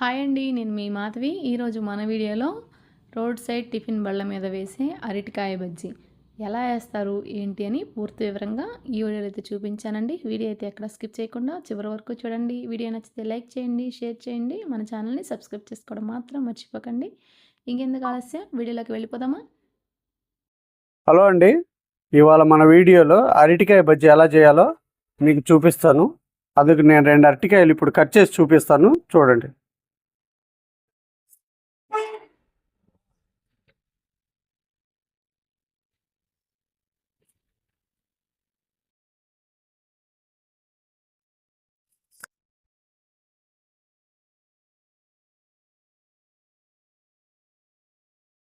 Hi అండి నేను మీ మాధవి. ఈరోజు మన వీడియోలో రోడ్ సైడ్ టిఫిన్ బళ్ళ మీద వేసే అరటికాయ బజ్జీ ఎలా వేస్తారు ఏంటి అని పూర్తి వివరంగా ఈ వీడియోలో అయితే చూపించానండి. వీడియో అయితే ఎక్కడ స్కిప్ చేయకుండా చివరి వరకు చూడండి. వీడియో నచ్చితే లైక్ చేయండి షేర్ చేయండి. మన ఛానల్ని సబ్స్క్రైబ్ చేసుకోవడం మాత్రం మర్చిపోకండి. ఇంకెందుకు ఆలస్యం? వీడియోలోకి వెళ్ళిపోదామా? హలో అండి ఇవాళ మన వీడియోలో అరటికాయ బజ్జీ ఎలా చేయాలో మీకు చూపిస్తాను. అందుకు నేను రెండు అరటికాయలు ఇప్పుడు కట్ చేసి చూపిస్తాను. చూడండి.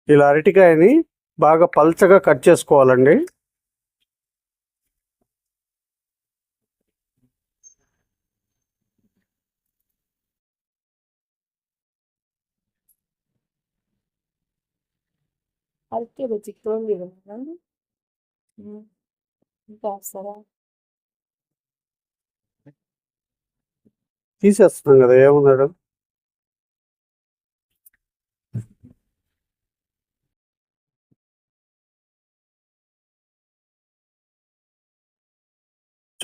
ఇలా అరటికాయని బాగా పల్చగా కట్ చేసుకోవాలండి. ఇంకా వస్తారా? తీసేస్తున్నాం కదా ఏమున్నాడు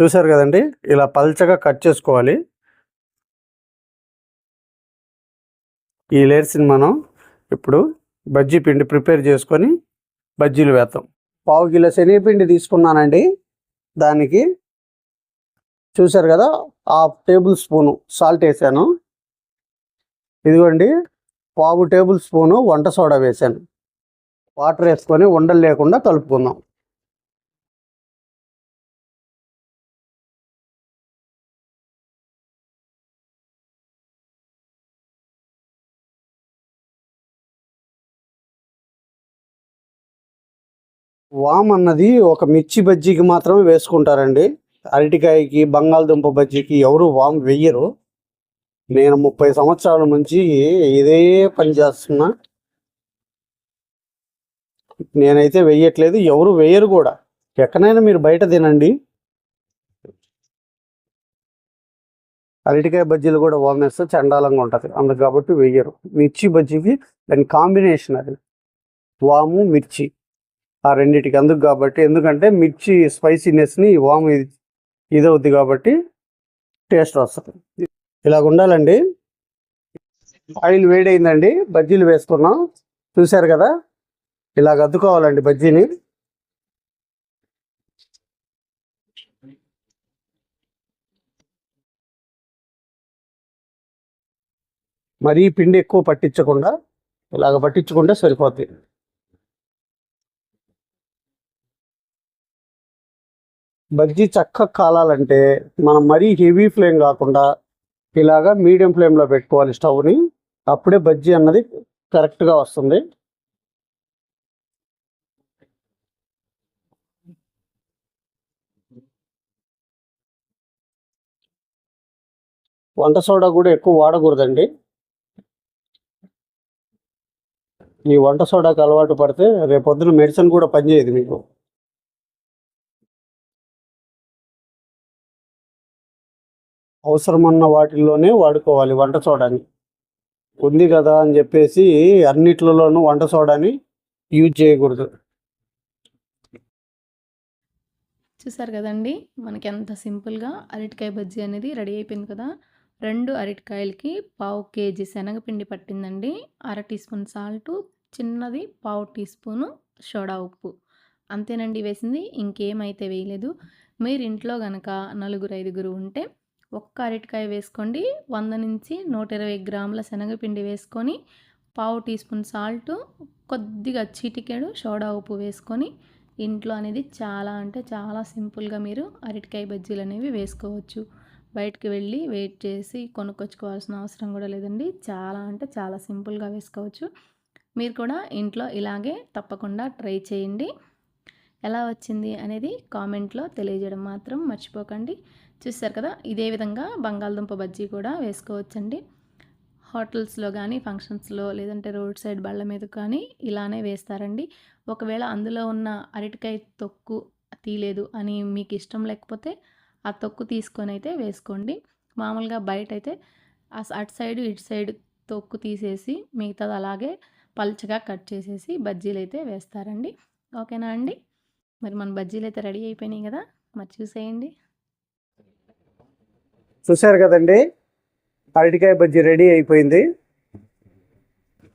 చూసారు కదండి? ఇలా పల్చగా కట్ చేసుకోవాలి. ఈ లేయర్స్ని మనం ఇప్పుడు బజ్జీ పిండి ప్రిపేర్ చేసుకొని బజ్జీలు వేస్తాం పావు కిలో శనగపిండి తీసుకున్నానండి. దానికి చూసారు కదా? హాఫ్ టేబుల్ స్పూను సాల్ట్ వేసాను. ఇదిగోండి. పావు టేబుల్ స్పూను వంట సోడా వేసాను. వాటర్ వేసుకొని ఉండలు లేకుండా కలుపుకుందాం. వామ్ అన్నది ఒక మిర్చి బజ్జీకి మాత్రమే వేసుకుంటారండి. అరటికాయకి బంగాళదుంప బజ్జీకి ఎవరు వామ్ వెయ్యరు. నేను ముప్పై సంవత్సరాల నుంచి ఇదే పని చేస్తున్నా. నేనైతే వెయ్యట్లేదు ఎవరు వేయరు కూడా. ఎక్కడైనా మీరు బయట తినండి. అరటికాయ బజ్జీలు కూడా వామ్ వేస్తే చండాలంగా ఉంటుంది. అందుకు కాబట్టి వెయ్యరు. మిర్చి బజ్జీకి దాని కాంబినేషన్ అది. వాము మిర్చి. ఆ రెండింటికి అందుకు కాబట్టి ఎందుకంటే మిర్చి స్పైసీనెస్ని వామ్ ఇది ఇదవుద్ది కాబట్టి టేస్ట్ వస్తుంది. ఇలాగ ఉండాలండి. ఆయిల్ వేడైందండి బజ్జీలు వేసుకున్నాం. చూశారు కదా? ఇలాగ అద్దుకోవాలండి బజ్జీని. మరీ పిండి ఎక్కువ పట్టించకుండా ఇలాగ పట్టించుకుంటే సరిపోతుంది బజ్జీ చక్కగా కాలాలంటే మనం మరీ హెవీ ఫ్లేమ్ కాకుండా ఇలాగా మీడియం ఫ్లేమ్లో పెట్టుకోవాలి స్టవ్ని. అప్పుడే బజ్జీ అన్నది కరెక్ట్గా వస్తుంది. వంట సోడా కూడా ఎక్కువ వాడకూడదండి. ఈ వంట సోడాకి అలవాటు పడితే రేపొద్దున మెడిసిన్ కూడా పనిచేయదు మీకు. అవసరమన్న వాటిల్లోనే వాడుకోవాలి వంట సోడాని. ఉంది కదా అని చెప్పేసి అన్నిట్లలోనూ వంట సోడాని యూజ్ చేయకూడదు. చూసారు కదండి మనకి ఎంత సింపుల్గా అరటికాయ బజ్జీ అనేది రెడీ అయిపోయింది కదా. రెండు అరటికాయలకి పావు కేజీ శనగపిండి పట్టిందండి. అర టీ స్పూన్ సాల్ట్ చిన్నది పావు టీ స్పూను సోడా ఉప్పు. అంతేనండి వేసింది ఇంకేమైతే వేయలేదు. మీరు ఇంట్లో కనుక నలుగురు ఐదుగురు ఉంటే ఒక్క అరటికాయ వేసుకోండి. వంద నుంచి నూట ఇరవై గ్రాముల శనగపిండి వేసుకొని పావు టీ స్పూన్ సాల్ట్ కొద్దిగా చిటికెడు సోడా ఉప్పు వేసుకొని ఇంట్లో అనేది చాలా అంటే చాలా సింపుల్గా మీరు అరటికాయ బజ్జీలు అనేవి వేసుకోవచ్చు. బయటికి వెళ్ళి వెయిట్ చేసి కొనుక్కొచ్చుకోవాల్సిన అవసరం కూడా లేదండి. చాలా అంటే చాలా సింపుల్గా వేసుకోవచ్చు. మీరు కూడా ఇంట్లో ఇలాగే తప్పకుండా ట్రై చేయండి. ఎలా వచ్చింది అనేది కామెంట్లో తెలియజేయడం మాత్రం మర్చిపోకండి. చూస్తారు కదా? ఇదే విధంగా బంగాళదుంప బజ్జీ కూడా వేసుకోవచ్చండి. హోటల్స్లో కానీ ఫంక్షన్స్లో లేదంటే రోడ్ సైడ్ బళ్ళ మీద కానీ ఇలానే వేస్తారండి. ఒకవేళ అందులో ఉన్న అరటికాయ తొక్కు తీయలేదు అని మీకు ఇష్టం లేకపోతే ఆ తొక్కు తీసుకొని అయితే వేసుకోండి. మామూలుగా బయట అయితే అటు సైడ్ ఇటు సైడ్ తొక్కు తీసేసి మిగతాది అలాగే పల్చగా కట్ చేసేసి బజ్జీలు అయితే వేస్తారండి. ఓకేనా అండి? మరి మన బజ్జీలు అయితే రెడీ అయిపోయినాయి కదా? మరి చూసేయండి. చూసారు కదండి? అరటికాయ బజ్జీ రెడీ అయిపోయింది.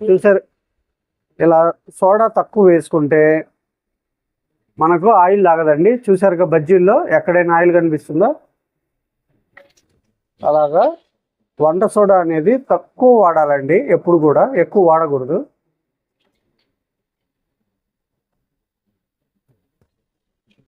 చూసారు ఇలా సోడా తక్కువ వేసుకుంటే మనకు ఆయిల్ లాగదండి. చూసారుగా బజ్జీల్లో ఎక్కడైనా ఆయిల్ కనిపిస్తుందో? అలాగా వంట సోడా అనేది తక్కువ వాడాలండి. ఎప్పుడు కూడా ఎక్కువ వాడకూడదు.